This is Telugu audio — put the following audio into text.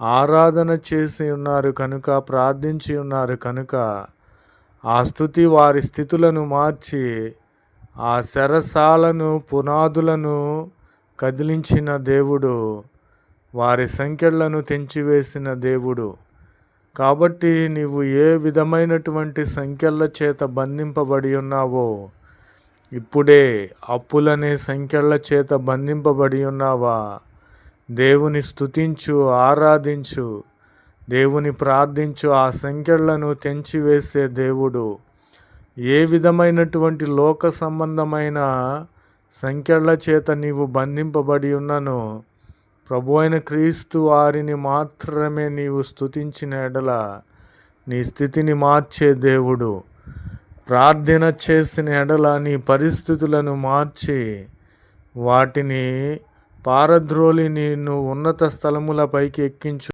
ఆరాధన చేసి ఉన్నారు కనుక ప్రార్థించి ఉన్నారు కనుక ఆ స్థుతి వారి స్థితులను మార్చి ఆ శరసాలను పునాదులను కదిలించిన దేవుడు వారి సంఖ్యలను తెంచివేసిన దేవుడు. కాబట్టి నీవు ఏ విధమైనటువంటి సంఖ్యల చేత బంధింపబడి ఉన్నావో ఇప్పుడే అప్పులనే సంఖ్యల చేత బంధింపబడి ఉన్నావా? దేవుని స్థుతించు ఆరాధించు దేవుని ప్రార్థించు ఆ సంఖ్యలను తెంచివేసే దేవుడు. ఏ విధమైనటువంటి లోక సంబంధమైన సంఖ్యల చేత నీవు బంధింపబడి ఉన్నను ప్రభు అయిన క్రీస్తు వారిని మాత్రమే నీవు స్థుతించిన ఎడల నీ స్థితిని మార్చే దేవుడు. ప్రార్థన చేసిన ఎడల నీ పరిస్థితులను మార్చి వాటిని పారద్రోలి నిన్ను ఉన్నత స్థలములపైకి ఎక్కించు.